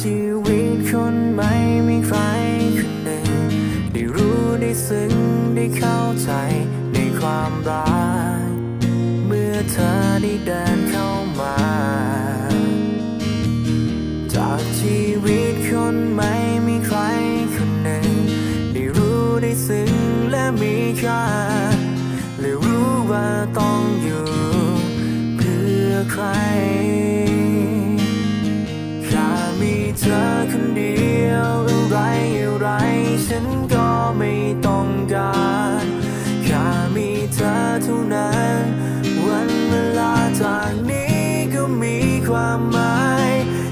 ชีวิตคนไม่มีใครคนหนึ่งได้รู้ได้ซึ้งได้เข้าใจในความรัก เมื่อเธอได้เดินเข้ามา จากชีวิตคนไม่มีใครคนหนึ่งได้รู้ได้ซึ้งและมีค่า เธอเท่านั้น วันเวลาจากนี้ก็มีความหมาย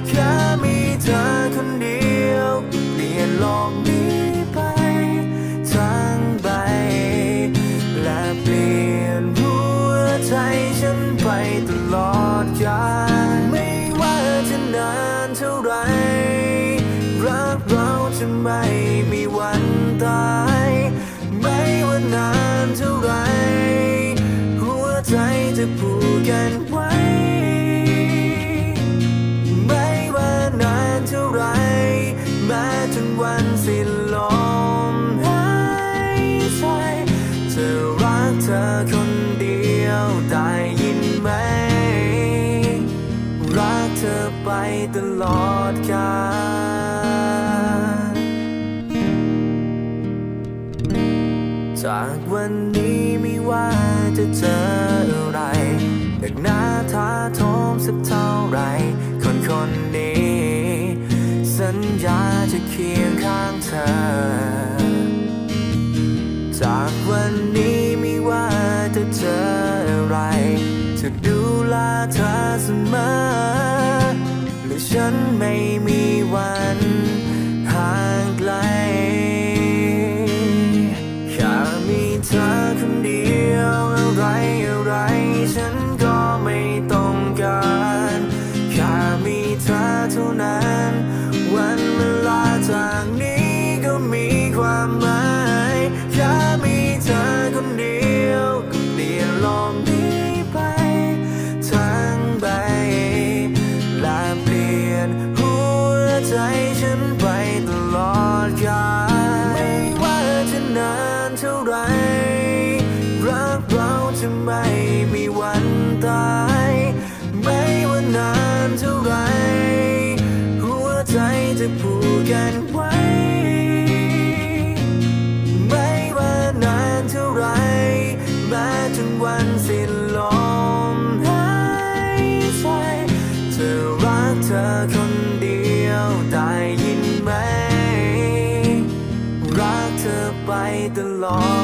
แค่มีเธอคนเดียวเปลี่ยนโลกนี้ไป ทั้งใบ และเปลี่ยนหัวใจฉันไปตลอดกาลไม่ว่าจะนานเท่าไร รักเราจะไม่มีวันตาย ผูกกันไว้ ไม่ว่านานเท่าไรแม้จนวันสิ้นลมหายใจจะรักเธอคนเดียวได้ยินไหม รักเธอไปตลอดกาล จากวันนี้ไม่ว่าจะเจออะไรหนักหนาท้าทมสักเท่าไร คนคนนี้ สัญญาจะเคียงข้างเธอ จากวันนี้ไม่ว่าจะเจออะไร จะดูแลเธอเสมอและฉันไม่มีวัน วันสิ้นลมหายใจเธอรักเธอคนเดียวได้ยินไหม รักเธอไปตลอด